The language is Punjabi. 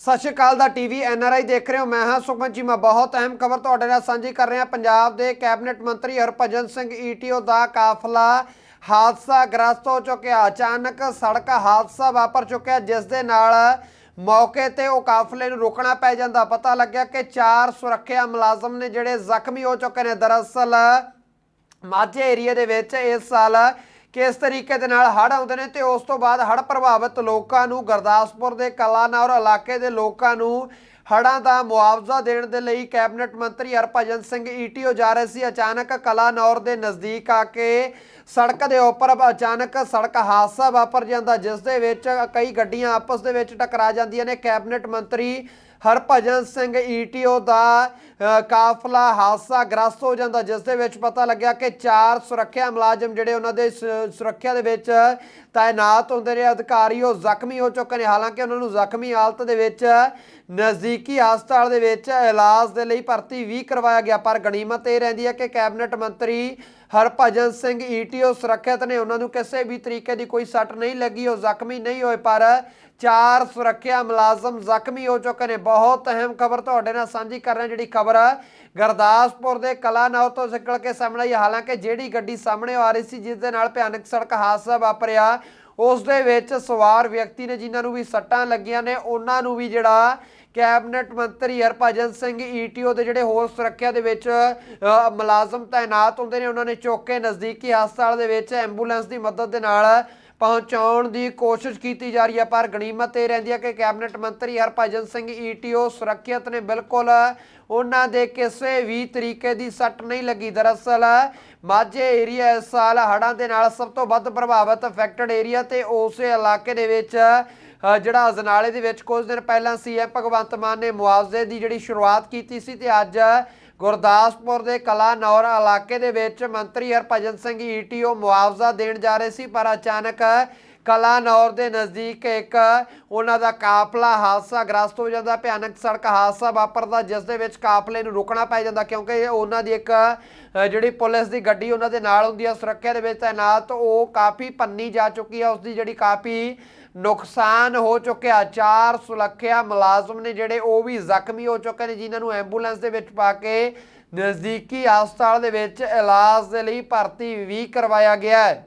ਸਤਿ ਸ਼੍ਰੀ ਅਕਾਲ ਦਾ ਟੀਵੀ ਆਈ ਦੇਖ ਰਹੇ ਹੋ। ਮੈਂ ਹਾਂ ਸੁਖਮਨ ਜੀ। ਮੈਂ ਬਹੁਤ ਅਹਿਮ ਖਬਰ ਤੁਹਾਡੇ ਨਾਲ ਸਾਂਝੀ ਕਰ ਰਿਹਾ। ਪੰਜਾਬ ਦੇ ਕੈਬਨਿਟ ਮੰਤਰੀ ਹਰਭਜਨ ਸਿੰਘ ਈਟੀਓ ਦਾ ਕਾਫਲਾ ਹਾਦਸਾ ਗ੍ਰਸਤ ਹੋ ਚੁੱਕਿਆ। ਅਚਾਨਕ ਸੜਕ ਹਾਦਸਾ ਵਾਪਰ ਚੁੱਕਿਆ, ਜਿਸ ਦੇ ਨਾਲ ਮੌਕੇ ਤੇ ਉਹ ਕਾਫਲੇ ਨੂੰ ਰੋਕਣਾ ਪੈ ਜਾਂਦਾ। ਪਤਾ ਲੱਗਿਆ ਕਿ ਚਾਰ ਸੁਰੱਖਿਆ ਮੁਲਾਜ਼ਮ ਨੇ ਜਿਹੜੇ ਜ਼ਖਮੀ ਹੋ ਚੁੱਕੇ ਨੇ। ਦਰਅਸਲ ਮਾਝੇ ਏਰੀਆ ਦੇ ਵਿੱਚ ਇਸ ਸਾਲ ਕਿਸ ਤਰੀਕੇ ਦੇ ਨਾਲ ਹੜ੍ਹ ਆਉਂਦੇ ਨੇ ਤੇ ਉਸ ਤੋਂ ਬਾਅਦ ਹੜ੍ਹ ਪ੍ਰਭਾਵਿਤ ਲੋਕਾਂ ਨੂੰ ਗੁਰਦਾਸਪੁਰ ਦੇ ਕਲਾਨੌਰ ਇਲਾਕੇ ਦੇ ਲੋਕਾਂ ਨੂੰ ਹੜ੍ਹਾਂ ਦਾ ਮੁਆਵਜ਼ਾ ਦੇਣ ਦੇ ਲਈ ਕੈਬਨਿਟ ਮੰਤਰੀ ਹਰਭਜਨ ਸਿੰਘ ਈਟੀਓ ਜਾ ਰਹੇ ਸੀ। ਅਚਾਨਕ ਕਲਾਨੌਰ ਦੇ ਨਜ਼ਦੀਕ ਆ ਕੇ ਸੜਕ ਦੇ ਉੱਪਰ ਅਚਾਨਕ ਸੜਕ ਹਾਦਸਾ ਵਾਪਰ ਜਾਂਦਾ, ਜਿਸ ਦੇ ਵਿੱਚ ਕਈ ਗੱਡੀਆਂ ਆਪਸ ਦੇ ਵਿੱਚ ਟਕਰਾ ਜਾਂਦੀਆਂ ਨੇ। ਕੈਬਨਿਟ ਮੰਤਰੀ ਹਰਭਜਨ ਸਿੰਘ ਈਟੀਓ ਦਾ ਕਾਫਲਾ ਹਾਦਸਾ ਗ੍ਰਸਤ ਹੋ ਜਾਂਦਾ, ਜਿਸ ਦੇ ਵਿੱਚ ਪਤਾ ਲੱਗਿਆ ਕਿ ਚਾਰ ਸੁਰੱਖਿਆ ਮੁਲਾਜ਼ਮ ਜਿਹੜੇ ਉਹਨਾਂ ਦੇ ਸ- ਸੁਰੱਖਿਆ ਦੇ ਵਿੱਚ ਤਾਇਨਾਤ ਹੁੰਦੇ ਨੇ ਅਧਿਕਾਰੀ ਉਹ ਜ਼ਖਮੀ ਹੋ ਚੁੱਕੇ ਨੇ। ਹਾਲਾਂਕਿ ਉਹਨਾਂ ਨੂੰ ਜ਼ਖਮੀ ਹਾਲਤ ਦੇ ਵਿੱਚ ਨਜ਼ਦੀਕੀ ਹਸਪਤਾਲ ਦੇ ਵਿੱਚ ਇਲਾਜ ਦੇ ਲਈ ਭਰਤੀ ਵੀ ਕਰਵਾਇਆ ਗਿਆ, ਪਰ ਗਣੀਮਤ ਇਹ ਰਹਿੰਦੀ ਹੈ ਕਿ ਕੈਬਨਿਟ ਮੰਤਰੀ ਹਰਭਜਨ ਸਿੰਘ ਈਟੀਓ ਸੁਰੱਖਿਅਤ ਨੇ। ਉਹਨਾਂ ਨੂੰ ਕਿਸੇ ਵੀ ਤਰੀਕੇ ਦੀ ਕੋਈ ਸੱਟ ਨਹੀਂ ਲੱਗੀ, ਉਹ ਜ਼ਖਮੀ ਨਹੀਂ ਹੋਏ, ਪਰ ਚਾਰ ਸੁਰੱਖਿਆ ਮੁਲਾਜ਼ਮ ਜ਼ਖਮੀ ਹੋ ਚੁੱਕੇ ਨੇ। ਬਹੁਤ ਅਹਿਮ ਖਬਰ ਤੁਹਾਡੇ ਨਾਲ ਸਾਂਝੀ ਕਰ ਰਹੇ, ਜਿਹੜੀ ਖਬਰ ਗੁਰਦਾਸਪੁਰ ਦੇ ਕਲਾਨੌਰ ਤੋਂ ਨਿਕਲ ਕੇ ਸਾਹਮਣੇ ਆਈ। ਹਾਲਾਂਕਿ ਜਿਹੜੀ ਗੱਡੀ ਸਾਹਮਣੇ ਆ ਰਹੀ ਸੀ, ਜਿਸ ਦੇ ਨਾਲ ਭਿਆਨਕ ਸੜਕ ਹਾਦਸਾ ਵਾਪਰਿਆ ਉਸ ਦੇ ਵਿੱਚ ਸਵਾਰ ਵਿਅਕਤੀ ਨੇ ਜਿਨ੍ਹਾਂ ਨੂੰ ਵੀ ਸੱਟਾਂ ਲੱਗੀਆਂ ਨੇ, ਉਹਨਾਂ ਨੂੰ ਵੀ ਜਿਹੜਾ ਕੈਬਨਿਟ ਮੰਤਰੀ ਹਰਭਜਨ ਸਿੰਘ ਈਟੀਓ ਦੇ ਜਿਹੜੇ ਹੋਰ ਸੁਰੱਖਿਆ ਦੇ ਵਿੱਚ ਮੁਲਾਜ਼ਮ ਤਾਇਨਾਤ ਹੁੰਦੇ ਨੇ, ਉਹਨਾਂ ਨੇ ਚੁੱਕ ਕੇ ਨਜ਼ਦੀਕੀ ਹਸਪਤਾਲ ਦੇ ਵਿੱਚ ਐਂਬੂਲੈਂਸ ਦੀ ਮਦਦ ਦੇ ਨਾਲ ਪਹੁੰਚਾਉਣ ਦੀ ਕੋਸ਼ਿਸ਼ ਕੀਤੀ ਜਾ ਰਹੀ ਹੈ, ਪਰ ਗਣੀਮਤ ਇਹ ਰਹਿੰਦੀ ਹੈ ਕਿ ਕੈਬਨਿਟ ਮੰਤਰੀ ਹਰਭਜਨ ਸਿੰਘ ਈਟੀਓ ਸੁਰੱਖਿਅਤ ਨੇ ਬਿਲਕੁਲ ਉਹਨਾਂ ਦੇ ਕਿਸੇ ਵੀ ਤਰੀਕੇ ਦੀ ਸੱਟ ਨਹੀਂ ਲੱਗੀ। ਦਰਅਸਲ, ਮਾਝੇ ਏਰੀਆ ਇਸ ਸਾਲ ਹੜ੍ਹਾਂ ਦੇ ਨਾਲ ਸਭ ਤੋਂ ਵੱਧ ਪ੍ਰਭਾਵਿਤ ਅਫੈਕਟਡ ਏਰੀਆ ਤੇ ਉਸੇ ਇਲਾਕੇ ਦੇ ਵਿੱਚ ਜਿਹੜਾ ਅਜਨਾਲੇ ਦੇ ਵਿੱਚ ਕੁਝ ਦਿਨ ਪਹਿਲਾਂ ਸੀਐਮ ਭਗਵੰਤ ਮਾਨ ਨੇ ਮੁਆਵਜ਼ੇ ਦੀ ਜਿਹੜੀ ਸ਼ੁਰੂਆਤ ਕੀਤੀ ਸੀ ਤੇ ਅੱਜ ਗੁਰਦਾਸਪੁਰ ਦੇ ਕਲਾਨੌਰ ਇਲਾਕੇ ਦੇ ਵਿੱਚ ਮੰਤਰੀ ਹਰਭਜਨ ਸਿੰਘ ਈਟੀਓ ਮੁਆਵਜ਼ਾ ਦੇਣ ਜਾ ਰਹੇ ਸੀ, ਪਰ ਅਚਾਨਕ ਕਲਾਨੌਰ ਦੇ ਨਜ਼ਦੀਕ ਇੱਕ ਉਹਨਾਂ ਦਾ ਕਾਫਲਾ ਹਾਦਸਾ ਗ੍ਰਸਤ ਹੋ ਜਾਂਦਾ, ਭਿਆਨਕ ਸੜਕ ਹਾਦਸਾ ਵਾਪਰਦਾ, ਜਿਸ ਦੇ ਵਿੱਚ ਕਾਫਲੇ ਨੂੰ ਰੁਕਣਾ ਪੈ ਜਾਂਦਾ ਕਿਉਂਕਿ ਉਹਨਾਂ ਦੀ ਇੱਕ ਜਿਹੜੀ ਪੁਲਿਸ ਦੀ ਗੱਡੀ ਉਹਨਾਂ ਦੇ ਨਾਲ ਹੁੰਦੀ ਹੈ ਸੁਰੱਖਿਆ ਦੇ ਵਿੱਚ ਤਾਇਨਾਤ, ਉਹ ਕਾਫੀ ਪੰਨੀ ਜਾ ਚੁੱਕੀ ਹੈ ਉਸ ਦੀ ਜਿਹੜੀ ਕਾਫੀ ਨੁਕਸਾਨ ਹੋ ਚੁੱਕਿਆ, ਚਾਰ ਸੁਰੱਖਿਆ ਮੁਲਾਜ਼ਮ ਨੇ ਜਿਹੜੇ ਉਹ ਵੀ ਜ਼ਖਮੀ ਹੋ ਚੁੱਕੇ ਨੇ, ਜਿਨ੍ਹਾਂ ਨੂੰ ਐਂਬੂਲੈਂਸ ਦੇ ਵਿੱਚ ਪਾ ਕੇ ਨਜ਼ਦੀਕੀ ਹਸਪਤਾਲ ਦੇ ਵਿੱਚ ਇਲਾਜ ਦੇ ਲਈ ਭਰਤੀ ਵੀ ਕਰਵਾਇਆ ਗਿਆ ਹੈ।